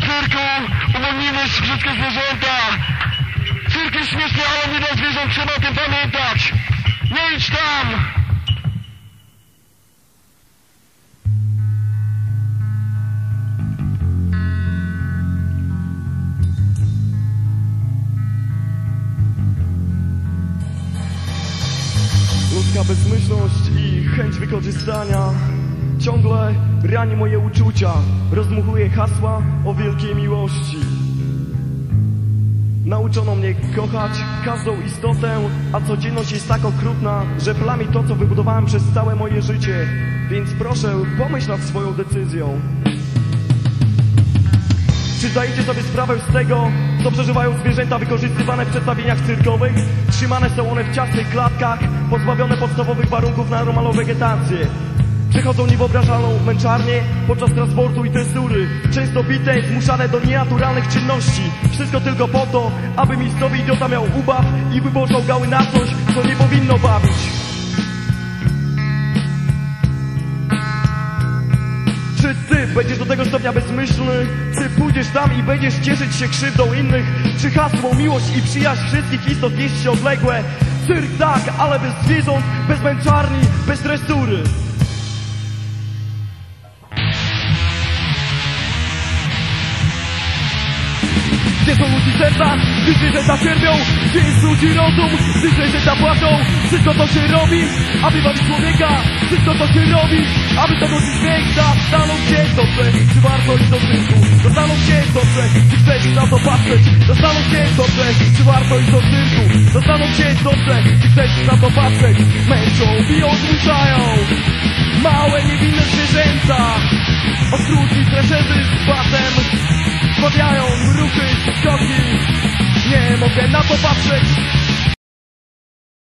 cyrku uwolnimy wszystkie zwierzęta. Cyrk jest śmieszny, ale nie dla zwierząt, trzeba o tym pamiętać. Nie idź tam! Ludzka bezmyślność i chęć wykorzystania ciągle rani moje uczucia, rozmuchuje hasła o wielkiej miłości. Nauczono mnie kochać każdą istotę, a codzienność jest tak okrutna, że plami to, co wybudowałem przez całe moje życie. Więc proszę, pomyśl nad swoją decyzją. Czy zdajecie sobie sprawę z tego, co przeżywają zwierzęta wykorzystywane w przedstawieniach cyrkowych? Trzymane są one w ciasnych klatkach, pozbawione podstawowych warunków na normalną wegetację. Przechodzą niewyobrażalną męczarnię podczas transportu i tresury. Często bite, zmuszane do nienaturalnych czynności. Wszystko tylko po to, aby miejscowy idiota miał ubaw i wybożał gały na coś, co nie powinno bawić. Czy ty będziesz do tego stopnia bezmyślny? Czy pójdziesz tam i będziesz cieszyć się krzywdą innych? Czy hasło miłość i przyjaźń wszystkich istot jest ci odległe? Cyrk tak, ale bez zwierząt, bez męczarni, bez tresury. Gdzie są ludzi serca, gdy zwierzęta cierpią Gdzie jest ludzi rozum, gdy zwierzęta płaczą Wszystko to się robi, aby bawić człowieka. Wszystko to się robi, aby zagodzić śmiech Zastanów się czy warto iść do cyrku Zastanów się dobrze, czy chcesz na to patrzeć? Zastanów się dobrze, czy warto iść do cyrku Zastanów się dobrze, czy chcesz na to patrzeć? Męczą, biją, zmuszają Małe, niewinne zwierzęta. Okrutni treszerzy z batem Sprawiają ruchy, skoki. Nie mogę na to patrzeć